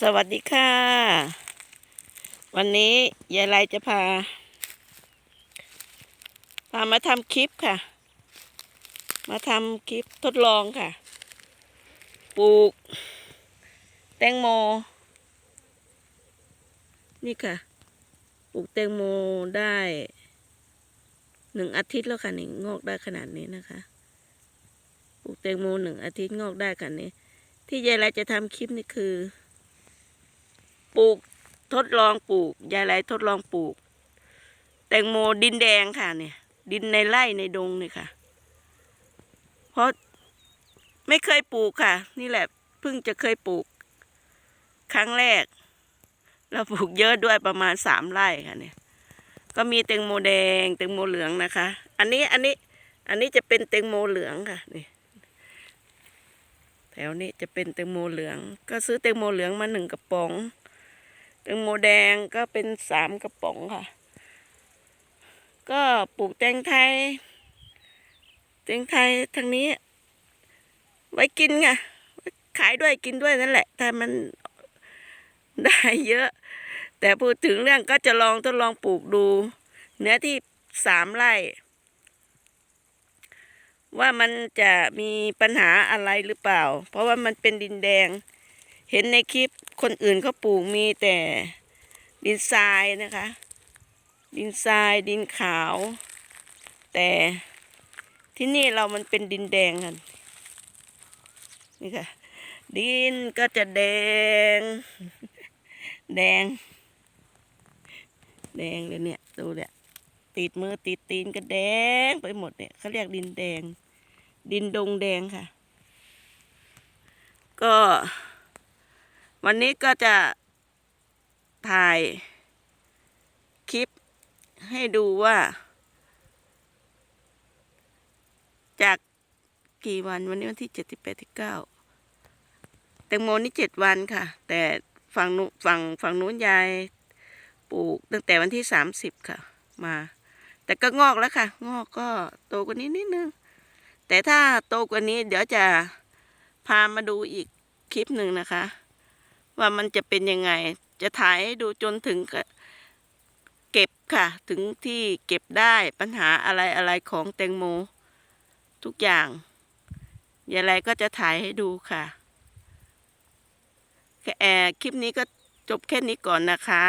สวัสดีค่ะ วันนี้ยายไรจะพา พามาทำคลิปค่ะ มาทำคลิปทดลองค่ะ ปลูก แตงโม นี่ค่ะ ปลูกแตงโมได้หนึ่งอาทิตย์แล้วค่ะนี่งอกได้ขนาดนี้นะคะ ปลูกแตงโมหนึ่งอาทิตย์งอกได้ขนาดนี้ ที่ยายไรจะทำคลิปนี่คือ ปลูกทดลองปลูกยายไรทดลองปลูก แตงโมดินแดงค่ะเนี่ย ดินในไร่ในดงเนี่ยค่ะ เพราะไม่เคยปลูกค่ะ นี่แหละเพิ่งจะเคยปลูก ครั้งแรก เราปลูกเยอะด้วยประมาณสามไร่ค่ะเนี่ย ก็มีแตงโมแดงแตงโมเหลืองนะคะ อันนี้อันนี้อันนี้จะเป็นแตงโมเหลืองค่ะนี่แถวนี้จะเป็นแตงโมเหลือง ก็ซื้อแตงโมเหลืองมาหนึ่งกระป๋อง แตงโมแดงก็เป็นสามกระป๋องค่ะ ก็ปลูกแตงไทย แตงไทยทางนี้ ไว้กินไงขายด้วยกินด้วยนั่นแหละถ้ามันได้เยอะ แต่พูดถึงเรื่องก็จะลองทดลองปลูกดู เนื้อที่สามไร่ว่ามันจะมีปัญหาอะไรหรือเปล่า เพราะว่ามันเป็นดินแดง เห็นในคลิปคนอื่นเขาปลูกมีแต่ดินทรายนะคะ ดินทรายดินขาว แต่ที่นี่เรามันเป็นดินแดงกันนี่ค่ะ ดินก็จะแดง แดง แดงเลยเนี่ย ดูเนี่ยติดมือติดตีนก็แดงไปหมดเนี่ยเขาเรียกดินแดง ดินดงแดงค่ะ ก็ วันนี้ก็จะถ่ายคลิปให้ดูว่า จากกี่วันวันนี้วันที่เจ็ดที่แปดที่เก้าแตงโมนี่เจ็ดวันค่ะ แต่ฝั่งนู้ฝั่งฝั่งนู้นยายปลูกตั้งแต่วันที่สามสิบค่ะ มา แต่ก็งอกแล้วค่ะ งอกก็โตกว่านี้นิดนึง แต่ถ้าโตกว่านี้เดี๋ยวจะพามาดูอีกคลิปหนึ่งนะคะ ว่ามันจะเป็นยังไง จะถ่ายให้ดูจนถึงเก็บค่ะ ถึงที่เก็บได้ปัญหาอะไรอะไรของแตงโม ทุกอย่างอย่างไรก็จะถ่ายให้ดูค่ะแค่แอร์คลิปนี้ก็จบแค่นี้ก่อนนะคะ